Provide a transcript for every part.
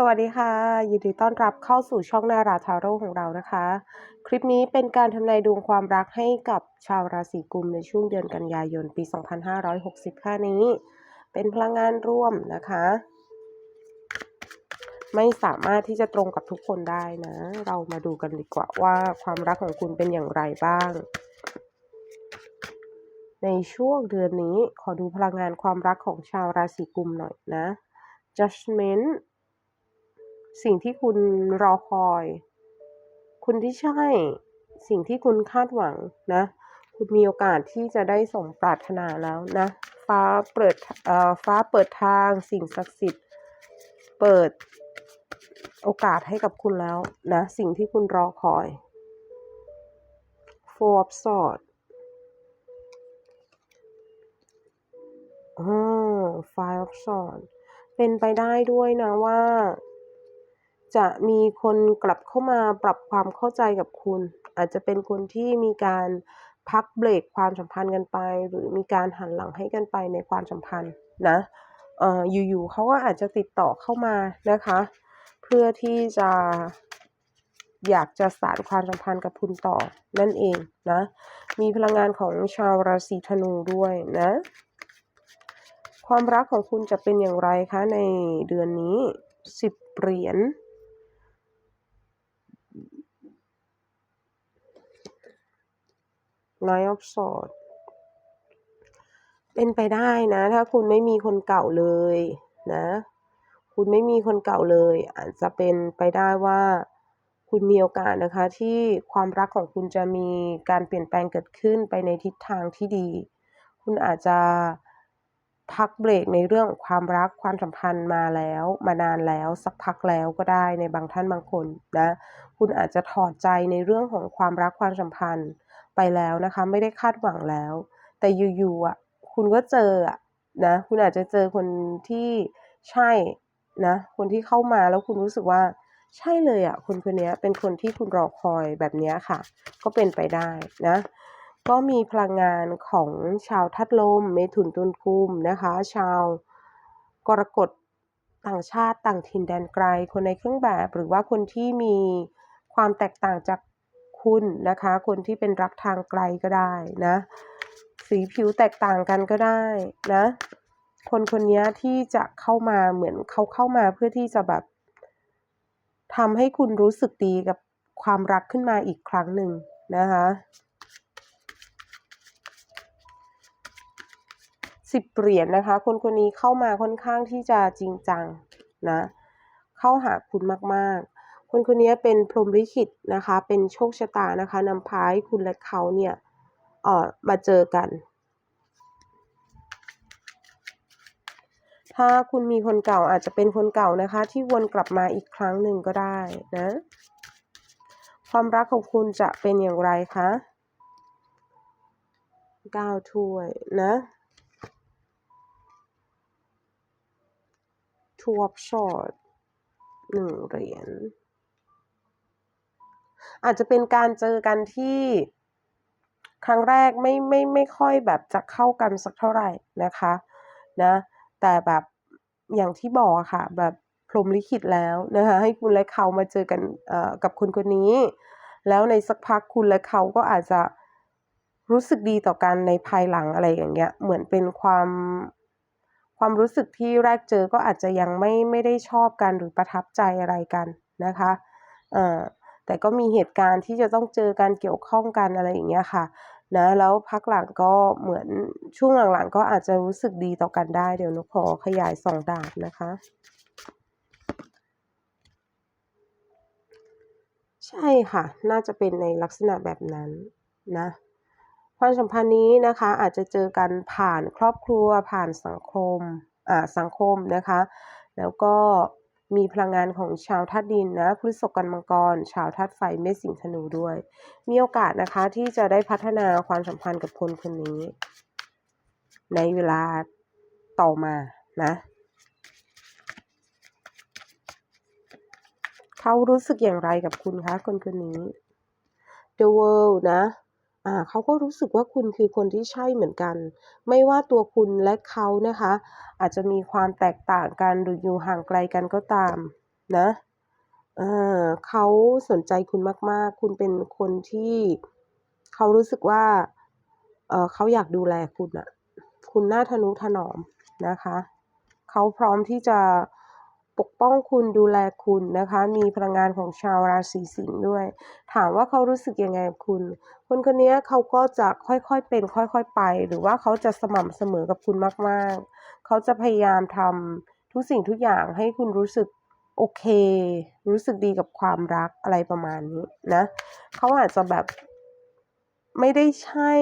สวัสดีค่ะยินดีต้อนรับเข้าสู่ช่องนาราทาโร่ของเรานะคะ คลิปนี้เป็นการทำนายดวงความรักให้กับชาวราศีกุมในช่วงเดือนกันยายนปี 2565 นี้ เป็นพลังงานร่วมนะคะ ไม่สามารถที่จะตรงกับทุกคนได้นะ เรามาดูกันดีกว่าว่าความรักของคุณเป็นอย่างไรบ้าง ในช่วงเดือนนี้ขอดูพลังงานความรักของชาวราศีกุมหน่อยนะ judgment สิ่งที่คุณรอคอย คุณที่ใช่ สิ่งที่คุณคาดหวังนะ คุณมีโอกาสที่จะได้สมปรารถนาแล้วนะ ฟ้าเปิดเอ่อฟ้าเปิดทาง สิ่งศักดิ์สิทธิ์ เปิดโอกาสให้กับคุณแล้วนะ สิ่งที่คุณรอคอย Four of Swords อ่า Five of Swords เป็นไปได้ด้วยนะว่า จะมีคนกลับเข้ามาปรับความเข้าใจกับคุณ อาจจะเป็นคนที่มีการพักเบรกความสัมพันธ์กันไป หรือมีการหันหลังให้กันไปในความสัมพันธ์นะอ่ออยู่ๆเขาก็อาจจะติดต่อเข้ามานะคะ เพื่อที่จะอยากจะสานความสัมพันธ์กับคุณต่อนั่นเองนะ มีพลังงานของชาวราศีธนูด้วยนะ ความรักของคุณจะเป็นอย่างไรคะในเดือนนี้สิบเหรียญ Nine of Swords เป็นไปได้นะ ถ้าคุณไม่มีคนเก่าเลยนะ คุณไม่มีคนเก่าเลย อาจจะเป็นไปได้ว่า คุณมีโอกาสนะคะ ที่ความรักของคุณจะมีการเปลี่ยนแปลงเกิดขึ้นไปในทิศทางที่ดี คุณอาจจะพักเบรกในเรื่องของความรักความสัมพันธ์มาแล้วมานานแล้วสักพักแล้วก็ได้ในบางท่านบางคนนะ คุณอาจจะถอดใจในเรื่องของความรักความสัมพันธ์ ไปแล้วนะคะ ไม่ได้คาดหวังแล้ว แต่อยู่ๆอะคุณก็เจออะนะคุณอาจจะเจอคนที่ใช่นะคนที่เข้ามาแล้วคุณรู้สึกว่าใช่เลยอะคนคนนี้เป็นคนที่คุณรอคอยแบบนี้ค่ะ ก็เป็นไปได้นะ ก็มีพลังงานของชาวทัดลม เมถุนตุลคุมนะคะ ชาวกรกฎต่างชาติต่างถิ่นแดนไกล คนในเครื่องแบบ หรือว่าคนที่มีความแตกต่างจาก คุณนะคะ คนที่เป็นรักทางไกลก็ได้นะ สีผิวแตกต่างกันก็ได้นะ คนคนนี้ที่จะเข้ามาเหมือนเขาเข้ามาเพื่อที่จะแบบทำให้คุณรู้สึกดีกับความรักขึ้นมาอีกครั้งหนึ่งนะคะสิบเหรียญนะคะ คนคนนี้เข้ามาค่อนข้างที่จะจริงจังนะ เข้าหาคุณมากๆ คนคนนี้เป็นพรหมลิขิตนะคะ เป็นโชคชะตานะคะนำพาให้คุณและเขาเนี่ยออมาเจอกัน ถ้าคุณมีคนเก่าอาจจะเป็นคนเก่านะคะ ที่วนกลับมาอีกครั้งหนึ่งก็ได้นะ ความรักของคุณจะเป็นอย่างไรคะก้าวถ้วยนะทูออฟชอตหนึ่งเหรียญ อาจจะเป็นการเจอกันที่ครั้งแรกไม่ไม่ไม่ค่อยแบบจะเข้ากันสักเท่าไหร่นะคะนะแต่แบบอย่างที่บอกค่ะ แบบพรมลิขิตแล้วนะคะให้คุณและเขามาเจอกันกับคนคนนี้ แล้วในสักพักคุณและเขาก็อาจจะรู้สึกดีต่อกันในภายหลังอะไรอย่างเงี้ย เหมือนเป็นความความรู้สึกที่แรกเจอก็อาจจะยังไม่ไม่ได้ชอบกันหรือประทับใจอะไรกันนะคะเอ่อ แต่ก็มีเหตุการณ์ที่จะต้องเจอการเกี่ยวข้องกันอะไรอย่างเงี้ยค่ะนะแล้วพักหลังก็เหมือนช่วงหลังๆ ก็อาจจะรู้สึกดีต่อกันได้เดี๋ยวนุขอขยายสองดาบนะคะ ใช่ค่ะ น่าจะเป็นในลักษณะแบบนั้นนะความสัมพันธ์นี้นะคะอาจจะเจอกันผ่านครอบครัวผ่านสังคมอ่าสังคมนะคะ แล้วก็ มีพลังงานของชาวธาตุดินนะพฤษภกันมังกร ชาวธาตุไฟเมษสิงธนูด้วย มีโอกาสนะคะที่จะได้พัฒนาความสัมพันธ์กับคนคนนี้ ในเวลาต่อมานะเขารู้สึกอย่างไรกับคุณคะคนคนนี้ The World นะ อ่าเขาก็รู้สึกว่าคุณคือคนที่ใช่เหมือนกัน ไม่ว่าตัวคุณและเขานะคะ อาจจะมีความแตกต่างกันหรืออยู่ห่างไกลกันก็ตามนะเออเขาสนใจคุณมาก ๆ คุณเป็นคนที่เขารู้สึกว่าเออเขาอยากดูแลคุณน่ะคุณน่าทะนุถนอมนะคะ เขาพร้อมที่จะ ปกป้องคุณดูแลคุณนะคะ มีพลังงานของชาวราศีสิงห์ด้วย ถามว่าเขารู้สึกยังไงกับคุณ คนคนนี้เขาก็จะค่อยๆเป็น ค่อยๆไป หรือว่าเขาจะสม่ำเสมอกับคุณมากๆ เขาจะพยายามทำทุกสิ่งทุกอย่างให้คุณรู้สึกโอเค รู้สึกดีกับความรักอะไรประมาณนี้นะเขาอาจจะแบบไม่ได้ใช่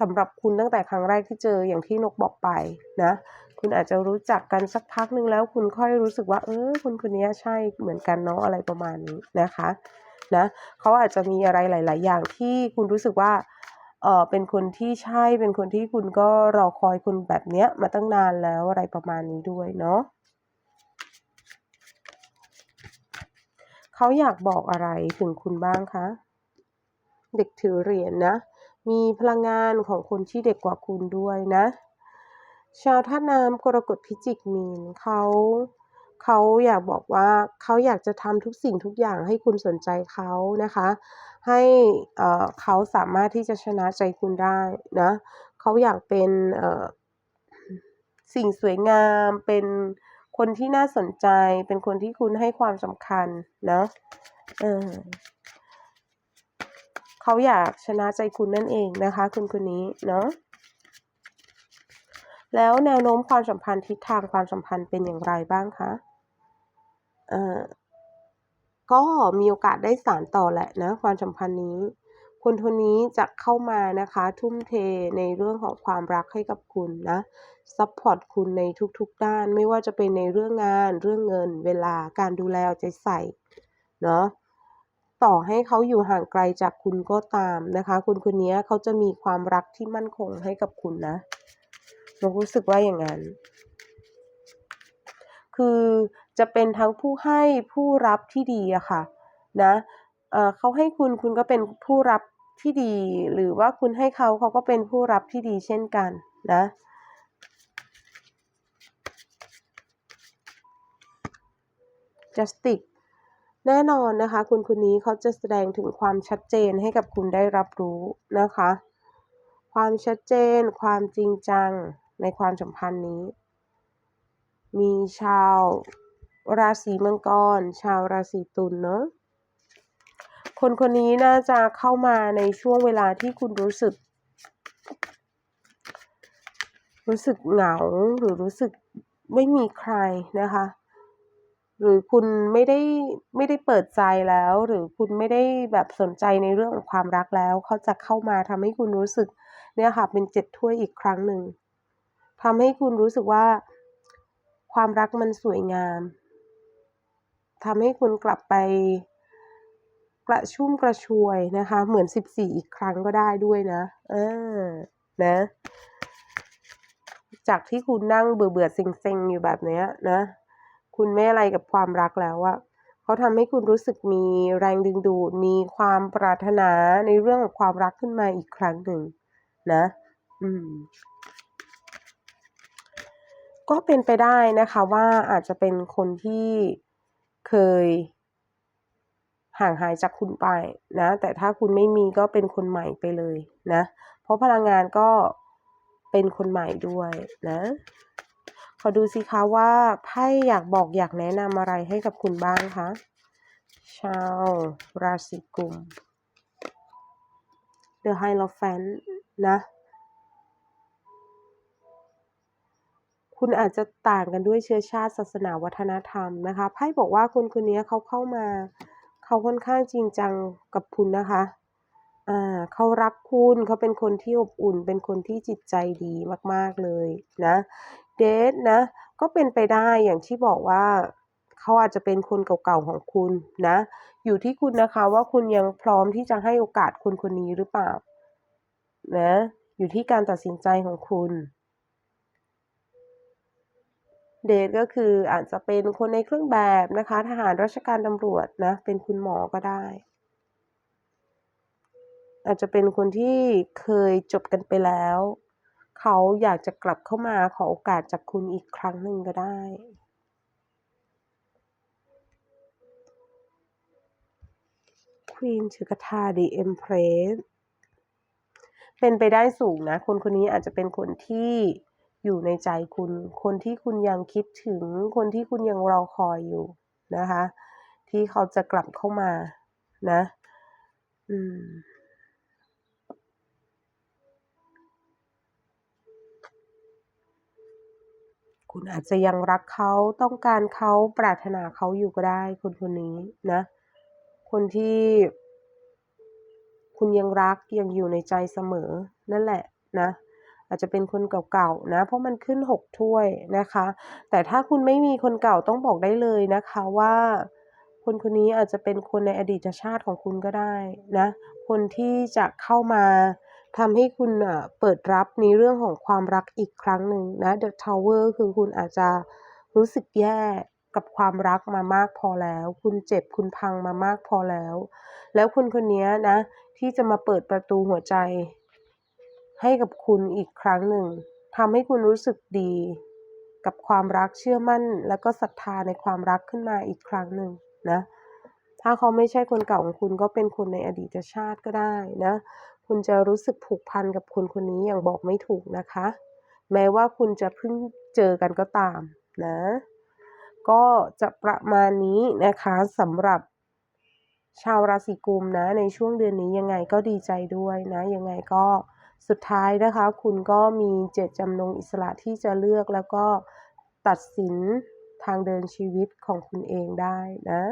สำหรับคุณตั้งแต่ครั้งแรกที่เจออย่างที่นกบอกไปนะ คุณอาจจะรู้จักกันสักพักหนึ่งแล้วคุณค่อยรู้สึกว่า เออคนคนนี้ใช่เหมือนกันเนาะอะไรประมาณนี้นะคะนะเขาอาจจะมีอะไรหลาย ๆ อย่างที่คุณรู้สึกว่าเออเป็นคนที่ใช่เป็นคนที่คุณก็รอคอยคุณแบบเนี้ยมาตั้งนานแล้วอะไรประมาณนี้ด้วยเนาะเขาอยากบอกอะไรถึงคุณบ้างคะเด็กถือเหรียญนะมีพลังงานของคนที่เด็กกว่าคุณด้วยนะ ชาวท่าน้ำกรกฎพิจิกมีนเขาเขาอยากบอกว่าเขาอยากจะทำทุกสิ่งทุกอย่างให้คุณสนใจเขานะคะ ให้เขาสามารถที่จะชนะใจคุณได้นะเขาอยากเป็นสิ่งสวยงามเป็นคนที่น่าสนใจ เป็นคนที่คุณให้ความสำคัญนะเออเขาอยากชนะใจคุณนั่นเองนะคะ คุณคนนี้เนาะ แล้วแนวโน้มความสัมพันธ์ทิศทางความสัมพันธ์เป็นอย่างไรบ้างคะเอ่อก็มีโอกาสได้สานต่อแหละนะความสัมพันธ์นี้ คนคนนี้จะเข้ามานะคะ ทุ่มเทในเรื่องของความรักให้กับคุณนะซัพพอร์ตคุณในทุกๆด้าน ไม่ว่าจะเป็นในเรื่องงานเรื่องเงิน เวลาการดูแลเอาใจใส่เนาะต่อให้เขาอยู่ห่างไกลจากคุณก็ตามนะคะคนคนนี้เขาจะมีความรักที่มั่นคงให้กับคุณนะ เรารู้สึกว่าอย่างนั้น คือจะเป็นทั้งผู้ให้ผู้รับที่ดีอะค่ะนะเอ่อเขาให้คุณคุณก็เป็นผู้รับที่ดี หรือว่าคุณให้เขาเขาก็เป็นผู้รับที่ดีเช่นกันนะ justice แน่นอนนะคะ คุณคนนี้เขาจะแสดงถึงความชัดเจนให้กับคุณได้รับรู้นะคะ ความชัดเจน ความจริงจัง ในความสัมพันธ์นี้ มีชาวราศีมังกร ชาวราศีตุลเนาะคนคนนี้น่าจะเข้ามาในช่วงเวลาที่คุณรู้สึก รู้สึกเหงาหรือรู้สึกไม่มีใครนะคะ หรือคุณไม่ได้ไม่ได้เปิดใจแล้ว หรือคุณไม่ได้แบบสนใจในเรื่องของความรักแล้ว เขาจะเข้ามาทำให้คุณรู้สึกเนี่ยค่ะเป็นเจ็ดถ้วยอีกครั้งหนึ่ง ทำให้คุณรู้สึกว่า ความรักมันสวยงามทำให้คุณกลับไปกระชุ่มกระชวยนะคะ เหมือนสิบสี่อีกครั้งก็ได้ด้วยนะเออนะ จากที่คุณนั่งเบื่อเบื่อเซ็งๆ อยู่แบบเนี้ยนะ คุณไม่อะไรกับความรักแล้วอะเขาทำให้คุณรู้สึกมีแรงดึงดูด มีความปรารถนาในเรื่องของความรักขึ้นมาอีกครั้งหนึ่งนะ อืม ก็เป็นไปได้นะคะว่าอาจจะเป็นคนที่เคยห่างหายจากคุณไปนะ แต่ถ้าคุณไม่มีก็เป็นคนใหม่ไปเลยนะ เพราะพลังงานก็เป็นคนใหม่ด้วยนะ ขอดูสิคะว่าไพ่อยากบอกอยากแนะนำอะไรให้กับคุณบ้างคะชาวราศีกุม The Hierophant นะ คุณอาจจะต่างกันด้วยเชื้อชาติศาสนาวัฒนธรรมนะคะไพ่บอกว่าคนคนนี้เขาเข้ามา เขาค่อนข้างจริงจังกับคุณนะคะอ่าเขารักคุณเขาเป็นคนที่อบอุ่น เป็นคนที่จิตใจดีมากๆเลยนะเดทนะ ก็เป็นไปได้อย่างที่บอกว่าเขาอาจจะเป็นคนเก่าๆของคุณนะ อยู่ที่คุณนะคะว่าคุณยังพร้อมที่จะให้โอกาสคนคนนี้หรือเปล่านะอยู่ที่การตัดสินใจของคุณ เดทก็คืออาจจะเป็นคนในเครื่องแบบนะคะ ทหารราชการตำรวจนะเป็นคุณหมอก็ได้ อาจจะเป็นคนที่เคยจบกันไปแล้ว เขาอยากจะกลับเข้ามาขอโอกาสจากคุณอีกครั้งหนึ่งก็ได้ควีนชิคาธาดีเอ็มเพรสเป็นไปได้สูงนะ คนคนนี้อาจจะเป็นคนที่ อยู่ในใจคุณ คนที่คุณยังคิดถึง คนที่คุณยังรอคอยอยู่นะคะ ที่เขาจะกลับเข้ามานะ อืมคุณอาจจะยังรักเขาต้องการเขาปรารถนาเขาอยู่ก็ได้คนคนนี้นะ คนที่ คุณยังรักยังอยู่ในใจเสมอ นั่นแหละนะ อาจจะเป็นคนเก่าๆนะ เพราะมันขึ้นหกถ้วยนะคะ แต่ถ้าคุณไม่มีคนเก่าต้องบอกได้เลยนะคะว่าคนคนนี้อาจจะเป็นคนในอดีตชาติของคุณก็ได้นะ คนที่จะเข้ามาทำให้คุณเปิดรับในเรื่องของความรักอีกครั้งหนึ่งนะ The Tower คือคุณอาจจะรู้สึกแย่กับความรักมามากพอแล้ว คุณเจ็บคุณพังมามากพอแล้ว แล้วคนคนนี้นะ ที่จะมาเปิดประตูหัวใจ ให้กับคุณอีกครั้งหนึ่งทำให้คุณรู้สึกดี กับความรักเชื่อมั่น แล้วก็ศรัทธาในความรักขึ้นมาอีกครั้งหนึ่งนะ ถ้าเขาไม่ใช่คนเก่าของคุณก็เป็นคนในอดีตชาติก็ได้นะ คุณจะรู้สึกผูกพันกับคนคนนี้อย่างบอกไม่ถูกนะคะ แม้ว่าคุณจะเพิ่งเจอกันก็ตามนะ ก็จะประมาณนี้นะคะสำหรับชาวราศีกุมนะในช่วงเดือนนี้ยังไงก็ดีใจด้วยนะ ยังไงก็ สุดท้ายนะคะ คุณก็มีเจตจำนงอิสระที่จะเลือกแล้วก็ตัดสินทางเดินชีวิตของคุณเองได้นะ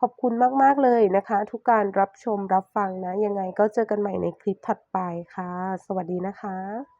ขอบคุณมาก ๆ เลยนะคะ ทุกการรับชมรับฟังนะ ยังไงก็เจอกันใหม่ในคลิปถัดไปค่ะ สวัสดีนะคะ